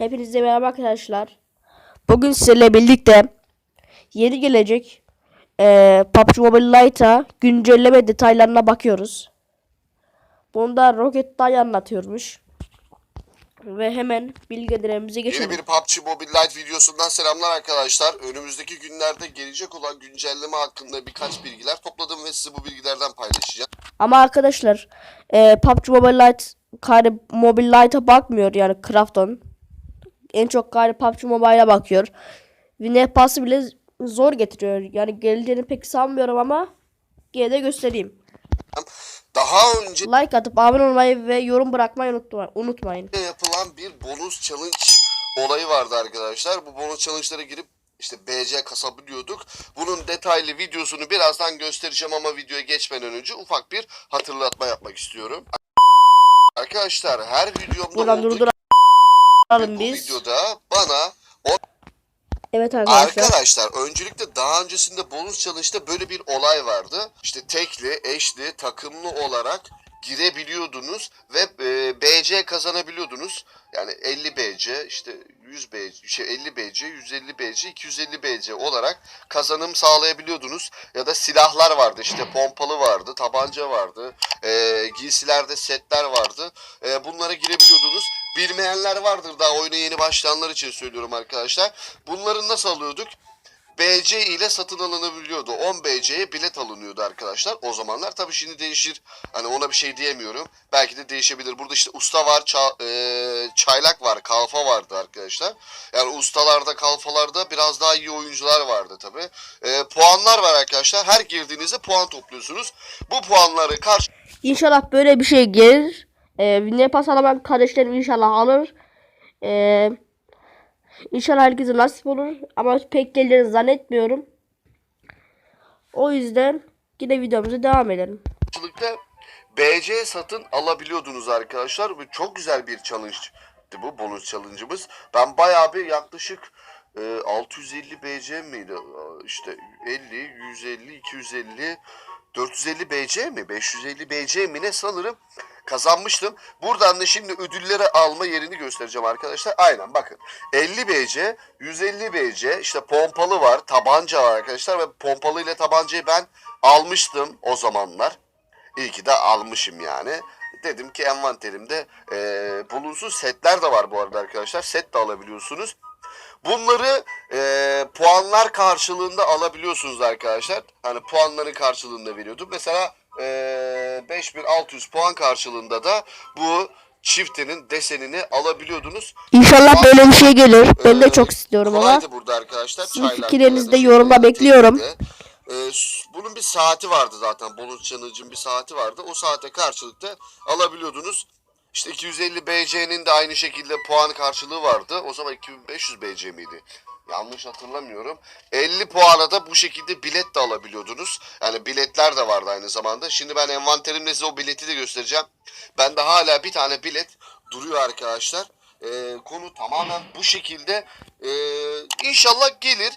Hepinize merhaba arkadaşlar. Bugün sizlerle birlikte yeni gelecek eee PUBG Mobile Lite'a güncelleme detaylarına bakıyoruz. Bunda Rocket Dayı anlatıyormuş. Ve hemen bilgilerimize Yeni geçelim. bir PUBG Mobile Lite videosundan selamlar arkadaşlar. Önümüzdeki günlerde gelecek olan güncelleme hakkında birkaç bilgiler topladım ve size bu bilgilerden paylaşacağım. Ama arkadaşlar eee PUBG Mobile Lite gayri Mobile Lite'a bakmıyor yani Krafton. En çok gayri PUBG Mobile'a bakıyor. Winner Pass'ı bile zor getiriyor. Yani geleceğini pek sanmıyorum ama yine de göstereyim. Daha önce Like atıp abone olmayı ve yorum bırakmayı unutma, unutmayın. yapılan bir bonus challenge olayı vardı arkadaşlar. Bu bonus challenge'lara girip işte BC kasabiliyorduk. Bunun detaylı videosunu birazdan göstereceğim ama videoya geçmeden önce ufak bir hatırlatma yapmak istiyorum. Arkadaşlar her videomda Buradan olduğu durduralım bu biz. videoda bana Evet arkadaşlar. Arkadaşlar öncelikle daha öncesinde bonus challenge'da böyle bir olay vardı. İşte tekli, eşli, takımlı olarak girebiliyordunuz ve e, BC kazanabiliyordunuz. Yani 50 BC, işte 100 BC, şey 50 BC, 150 BC, 250 BC olarak kazanım sağlayabiliyordunuz. Ya da silahlar vardı işte pompalı vardı, tabanca vardı, e, giysilerde setler vardı. E, bunlara girebiliyordunuz. Bilmeyenler vardır daha oyuna yeni başlayanlar için söylüyorum arkadaşlar. Bunları nasıl alıyorduk? BC ile satın alınabiliyordu. 10 BC'ye bilet alınıyordu arkadaşlar. O zamanlar tabii şimdi değişir. Hani ona bir şey diyemiyorum. Belki de değişebilir. Burada işte usta var, ça- e, çaylak var, kalfa vardı arkadaşlar. Yani ustalarda, kalfalarda biraz daha iyi oyuncular vardı tabii. E, puanlar var arkadaşlar. Her girdiğinizde puan topluyorsunuz. Bu puanları karşı İnşallah böyle bir şey gelir. Ee, Winner Pass alamak kardeşlerim inşallah alır. Ee, inşallah herkese nasip olur. Ama pek geleceğini zannetmiyorum. O yüzden yine videomuza devam edelim. BC satın alabiliyordunuz arkadaşlar. Bu çok güzel bir challenge'di bu bonus challenge'ımız. Ben bayağı bir yaklaşık e, 650 BC miydi? E, İşte 50, 150, 250, 450 BC mi? 550 BC mi ne sanırım kazanmıştım. Buradan da şimdi ödülleri alma yerini göstereceğim arkadaşlar. Aynen bakın. 50 BC, 150 BC, işte pompalı var, tabanca var arkadaşlar ve pompalı ile tabancayı ben almıştım o zamanlar. İyi ki de almışım yani. Dedim ki envanterimde eee bulunsun setler de var bu arada arkadaşlar. Set de alabiliyorsunuz. Bunları eee, puanlar karşılığında alabiliyorsunuz arkadaşlar. Hani puanların karşılığında veriyordum. Mesela eee 5600 puan karşılığında da bu çiftinin desenini alabiliyordunuz. İnşallah böyle bir şey gelir. Ben de Ee, çok istiyorum ama. burada arkadaşlar. Sizin fikirlerinizi de yorumda bekliyorum. Ee, s- bunun bir saati vardı zaten. Bonus challenge'ın bir saati vardı. O saate karşılıkta alabiliyordunuz. İşte 250 BC'nin de aynı şekilde puan karşılığı vardı. O zaman 2500 BC miydi? Yanlış hatırlamıyorum. 50 puana da bu şekilde bilet de alabiliyordunuz. Yani biletler de vardı aynı zamanda. Şimdi ben envanterimle size o bileti de göstereceğim. Bende hala bir tane bilet duruyor arkadaşlar. Ee, konu tamamen bu şekilde. Ee, inşallah gelir.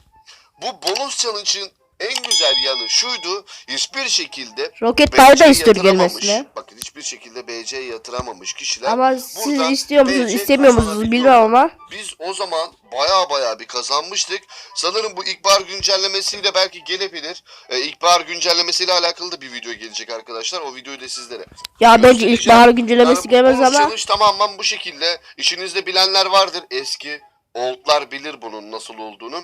Bu bonus challenge'ın en güzel yanı şuydu. Hiçbir şekilde Roket Dayı da yatıramamış. Bakın hiçbir şekilde BC yatıramamış kişiler. Ama siz istiyor musunuz, istemiyor musunuz bilmem ama. Biz o zaman baya baya bir kazanmıştık. Sanırım bu ilkbahar güncellemesiyle belki gelebilir. Ee, ilkbahar güncellemesiyle alakalı da bir video gelecek arkadaşlar. O videoyu da sizlere Ya bence ilkbahar güncellemesi gelmez ama. challenge tamamen bu şekilde. İşinizde bilenler vardır. Eski oldlar bilir bunun nasıl olduğunu.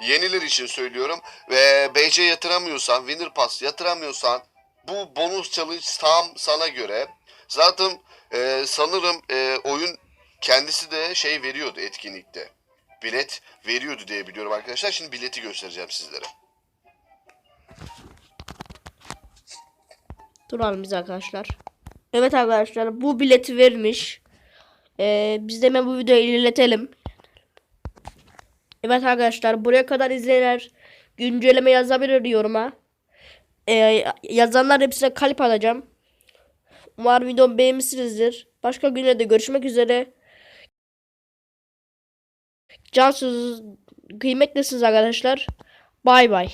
Yeniler için söylüyorum. Ve BC yatıramıyorsan, Winner Pass yatıramıyorsan bu bonus challenge tam sana göre. Zaten e, sanırım e, oyun kendisi de şey veriyordu etkinlikte. Bilet veriyordu diye biliyorum arkadaşlar. Şimdi bileti göstereceğim sizlere. Duralım biz arkadaşlar. Evet arkadaşlar bu bileti vermiş. Ee, biz de hemen bu videoyu ilerletelim. Evet arkadaşlar buraya kadar izleyenler güncelleme yazabilir yoruma. Ee, yazanlar hepsine kalp alacağım. Umarım videomu beğenmişsinizdir. Başka günlerde görüşmek üzere. Cansız kıymetlisiniz arkadaşlar. Bay bay.